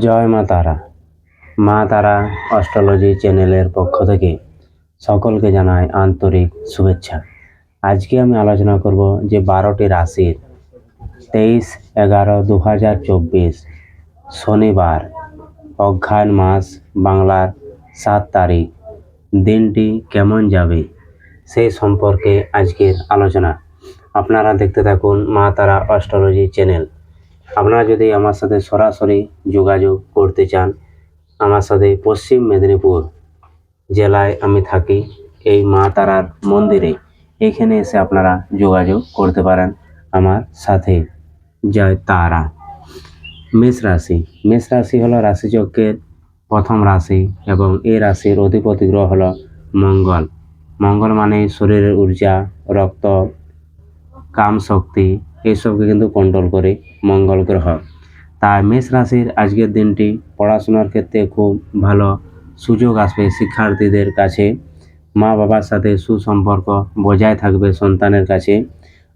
জয় মা তারা। মা তারা অস্ট্রোলজি চ্যানেলের পক্ষ থেকে সকলকে জানাই আন্তরিক শুভেচ্ছা। আজকে আমি আলোচনা করব যে বারোটি রাশির তেইশ এগারো দু হাজার চব্বিশ শনিবার অঘ্রায়ণ মাস বাংলার সাত তারিখ। দিনটি কেমন যাবে সেই সম্পর্কে আজকের আলোচনা। আপনারা দেখতে থাকুন মা তারা অস্ট্রোলজি চ্যানেল। আপনারা যদি আমার সাথে সরাসরি যোগাযোগ করতে চান, আমার সাথে পশ্চিম মেদিনীপুর জেলায় আমি থাকি, এই মা তারার মন্দিরে, এখানে এসে আপনারা যোগাযোগ করতে পারেন আমার সাথে। জয় তারা। মেষ রাশি। মেষ রাশি হলো রাশিচক্রের প্রথম রাশি এবং এই রাশির অধিপতি গ্রহ হলো মঙ্গল। মঙ্গল মানে শরীরের ঊর্জা, রক্ত, কাম শক্তি এইসবকে কিন্তু কন্ট্রোল করে মঙ্গল গ্রহ। তাই মেষ রাশির আজকের দিনটি পড়াশোনার ক্ষেত্রে খুব ভালো সুযোগ আসবে শিক্ষার্থীদের কাছে। মা বাবার সাথে সুসম্পর্ক বজায় থাকবে সন্তানের কাছে।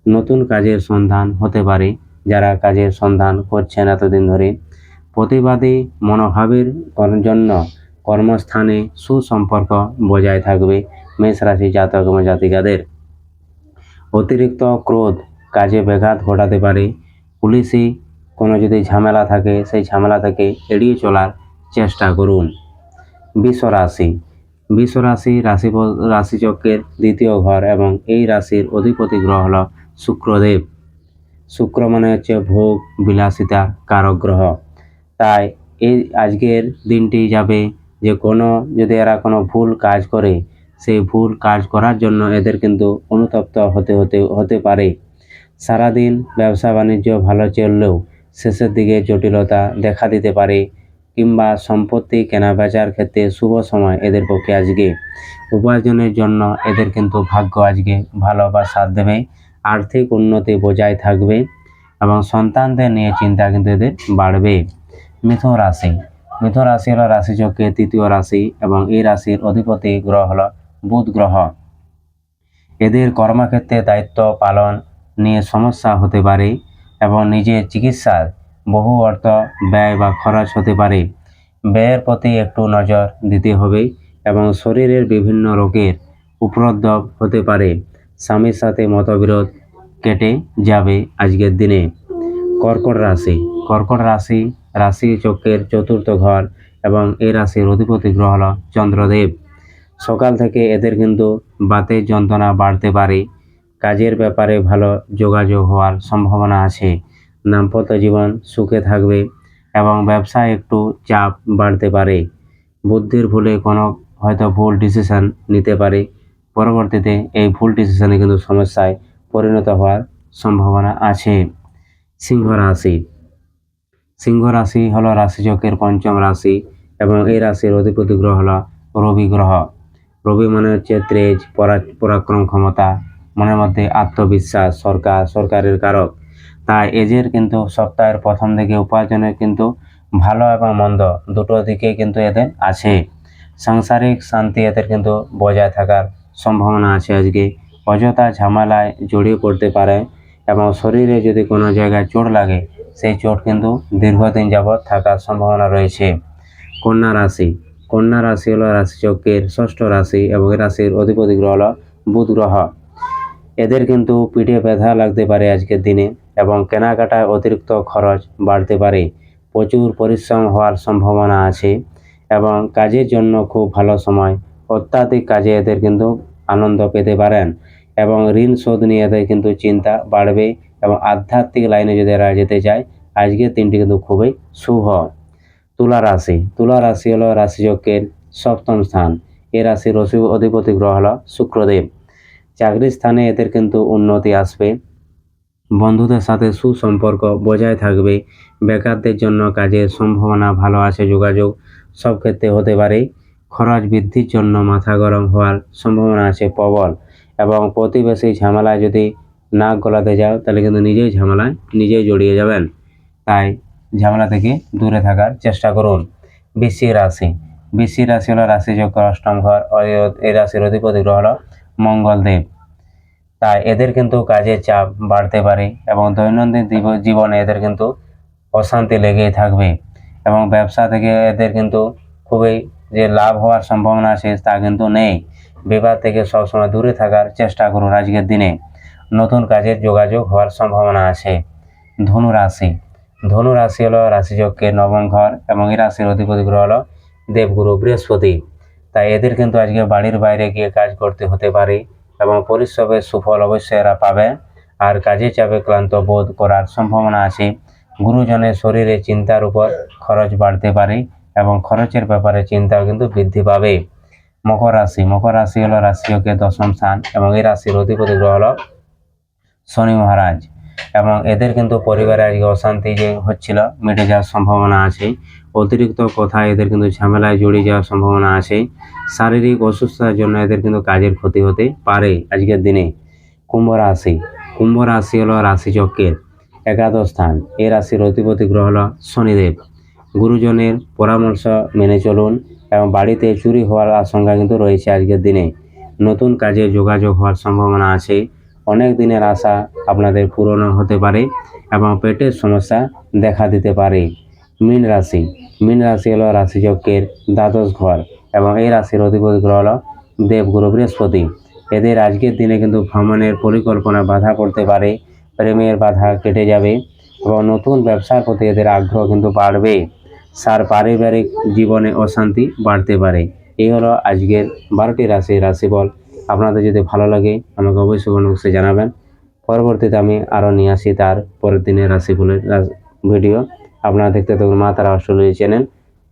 নতুন কাজের সন্ধান হতে পারে, যারা কাজের সন্ধান করছেন এতদিন ধরে। প্রতিবাদী মনোভাবের জন্য কর্মস্থানে সুসম্পর্ক বজায় থাকবে মেষ রাশি জাতক এবং জাতিকাদের। অতিরিক্ত ক্রোধ কাজে ব্যাঘাত ঘটাতে পারে। পুলিশি কোনো যদি ঝামেলা থাকে, সেই ঝামেলা থেকে এড়িয়ে চলার চেষ্টা করুন। বৃষ রাশি। বৃষ রাশি রাশি রাশিচক্রের দ্বিতীয় ঘর এবং এই রাশির অধিপতি গ্রহ হল শুক্রদেব। শুক্র মানে হচ্ছে ভোগ, বিলাসিতা, কারক গ্রহ। তাই এই আজকের দিনটি যাবে যে কোনো, যদি এরা কোনো ভুল কাজ করে, সেই ভুল কাজ করার জন্য এদের কিন্তু অনুতপ্ত হতে হতে হতে পারে। সারাদিন ব্যবসা বাণিজ্য ভালো চললেও শেষের দিকে জটিলতা দেখা দিতে পারে, কিংবা সম্পত্তি কেনা বেচার ক্ষেত্রে শুভ সময় এদের পক্ষে আজকে। উপার্জনের জন্য এদের কিন্তু ভাগ্য আজকে ভালো বা সাথ দেবে, আর্থিক উন্নতি বজায় থাকবে এবং সন্তানদের নিয়ে চিন্তা কিন্তু এদের বাড়বে। মিথুন রাশি। মিথুন রাশি হলো রাশিচক্রের তৃতীয় রাশি এবং এই রাশির অধিপতি গ্রহ হলো বুধ গ্রহ। এদের কর্মক্ষেত্রে দায়িত্ব পালন নিয়ে সমস্যা হতে পারে এবং নিজের চিকিৎসার বহু অর্থ ব্যয় বা খরচ হতে পারে। ব্যয়ের প্রতি একটু নজর দিতে হবে এবং শরীরের বিভিন্ন রোগের উপদ্রব হতে পারে। স্বামীর সাথে মতবিরোধ কেটে যাবে আজকের দিনে। কর্কট রাশি। কর্কট রাশি রাশি চক্রের চতুর্থ ঘর এবং এই রাশির অধিপতি গ্রহ হল চন্দ্রদেব। সকাল থেকে এদের কিন্তু বাতের যন্ত্রণা বাড়তে পারে। কাজের ব্যাপারে ভালো যোগাযোগ হওয়ার সম্ভাবনা আছে। দাম্পত্য জীবন সুখে থাকবে এবং ব্যবসায় একটু চাপ বাড়তে পারে। বুদ্ধির ভুলে কোনো হয়তো ভুল ডিসিশন নিতে পারে। পরবর্তীতে এই ভুল ডিসিশনে কিন্তু সমস্যায় পরিণত হওয়ার সম্ভাবনা আছে। সিংহ রাশি। সিংহ রাশি হলো রাশিচক্রের পঞ্চম রাশি এবং এই রাশির অধিপতি গ্রহ হলো রবি গ্রহ। রবি মানে হচ্ছে তেজ পরা- পরাক্রম ক্ষমতা মনের মধ্যে আত্মবিশ্বাস, সরকার, সরকারের কারক। তাই এদের কিন্তু সপ্তাহের প্রথম দিকে উপার্জনের কিন্তু ভালো এবং মন্দ দুটো দিকেই কিন্তু এদের আছে। সাংসারিক শান্তি এদের কিন্তু বজায় থাকার সম্ভাবনা আছে আজকে। অযথা ঝামেলায় জড়িয়ে পড়তে পারে এবং শরীরে যদি কোনো জায়গায় চোট লাগে, সেই চোট কিন্তু দীর্ঘদিন যাবৎ থাকার সম্ভাবনা রয়েছে। কন্যা রাশি। কন্যা রাশি হলো রাশিচক্রের ষষ্ঠ রাশি এবং এই রাশির অধিপতি গ্রহ হলো বুধ গ্রহ। এদের কিন্তু পিঠে ব্যথা লাগতে পারে আজকের দিনে এবং কেনাকাটায় অতিরিক্ত খরচ বাড়তে পারে। প্রচুর পরিশ্রম হওয়ার সম্ভাবনা আছে এবং কাজের জন্য খুব ভালো সময়। অত্যাধিক কাজে এদের কিন্তু আনন্দ পেতে পারেন এবং ঋণ শোধ নিয়ে এদের কিন্তু চিন্তা বাড়বে এবং আধ্যাত্মিক লাইনে যদি এরা যেতে চায়, আজকের দিনটি কিন্তু খুবই শুভ। তুলা রাশি তুলা রাশি হলো রাশিচক্রের সপ্তম স্থান। এ রাশির অধিপতি গ্রহ হলো শুক্রদেব। চাকরির স্থানে এদের কিন্তু উন্নতি আসবে। বন্ধুদের সাথে সুসম্পর্ক বজায় থাকবে। বেকারদের জন্য কাজের সম্ভাবনা ভালো আছে, যোগাযোগ সব ক্ষেত্রে হতে পারে। খরচ বৃদ্ধির জন্য মাথা গরম হওয়ার সম্ভাবনা আছে প্রবল এবং প্রতিবেশী ঝামেলায় যদি নাক গলাতে যাও, তাহলে কিন্তু নিজেই ঝামেলায় নিজেই জড়িয়ে যাবেন। তাই ঝামেলা থেকে দূরে থাকার চেষ্টা করুন। বৃশ্চিক রাশি। বৃশ্চিক রাশি হলো রাশি চক্র অষ্টম ঘর এই রাশির অধিপতি গ্রহ হলো মঙ্গলদেব তাই এদের কিন্তু কাজের চাপ বাড়তে পারে এবং দৈনন্দিন জীব- জীবনে এদের কিন্তু অশান্তি লেগেই থাকবে এবং ব্যবসা থেকে এদের কিন্তু খুবই যে লাভ হওয়ার সম্ভাবনা আছে তা কিন্তু নেই। বিবাদ থেকে সবসময় দূরে থাকার চেষ্টা করুন আজকের দিনে। নতুন কাজের যোগাযোগ হওয়ার সম্ভাবনা আছে। ধনু রাশি। ধনু রাশি হলো রাশিচক্রের নবম ঘর এবং এই রাশির অধিপতি গ্রহ হলো দেবগুরু বৃহস্পতি। তাই এদের কিন্তু আজকে বাড়ির বাইরে গিয়ে কাজ করতে হতে পারে এবং পরিশ্রমের সুফল অবশ্যই এরা পাবে আর কাজে চাপে ক্লান্ত বোধ করার সম্ভাবনা আছে। গুরুজনের শরীরে চিন্তার উপর খরচ বাড়তে পারে এবং খরচের ব্যাপারে চিন্তাও কিন্তু বৃদ্ধি পাবে। মকর রাশি মকর রাশি হলো রাশিকে দশম স্থান এবং এই রাশির অধিপতি গ্রহ হলো শনি মহারাজ। এবং এদের কিন্তু পরিবারে আজকে অশান্তি যে হচ্ছিল, মিটে যাওয়ার সম্ভাবনা আছে অতিরিক্ত কথা, এদের কিন্তু ঝামেলায় জড়িয়ে যাওয়ার সম্ভাবনা আছে শারীরিক অসুস্থতার জন্য এদের কিন্তু কাজের ক্ষতি হতে পারে আজকের দিনে। কুম্ভ রাশি। কুম্ভ রাশি হলো রাশিচক্রের একাদশ স্থান। এই রাশির অধিপতি গ্রহ হলো শনিদেব। গুরুজনের পরামর্শ মেনে চলুন এবং বাড়িতে চুরি হওয়ার আশঙ্কা কিন্তু রয়েছে আজকের দিনে। নতুন কাজে যোগাযোগ হওয়ার সম্ভাবনা আছে। অনেক দিনের আশা আপনাদের পূরণ হতে পারে এবং পেটের সমস্যা দেখা দিতে পারে। মীন রাশি। মীন রাশি হলো রাশিচক্রের দ্বাদশ ঘর এবং এই রাশির অধিপতি গ্রহ হলো দেবগুরু বৃহস্পতি। এদের আজকের দিনে কিন্তু ভ্রমণের পরিকল্পনা বাধা পড়তে পারে, প্রেমের বাধা কেটে যাবে এবং নতুন ব্যবসার প্রতি এদের আগ্রহ কিন্তু বাড়বে। সার পারিবারিক জীবনে অশান্তি বাড়তে পারে। এই হলো আজকের বারোটি রাশি রাশিফল। আপনাদের যদি ভালো লাগে, আমাকে অবশ্যই অবশ্যই জানাবেন। পরবর্তীতে আমি আরও নিয়ে আসি তার পরের দিনের রাশিফলের রাশ- ভিডিও আপনারা দেখতে থাকুন মা তারা অস্ট্রেলিয়া চ্যানেল।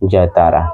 জয় তারা।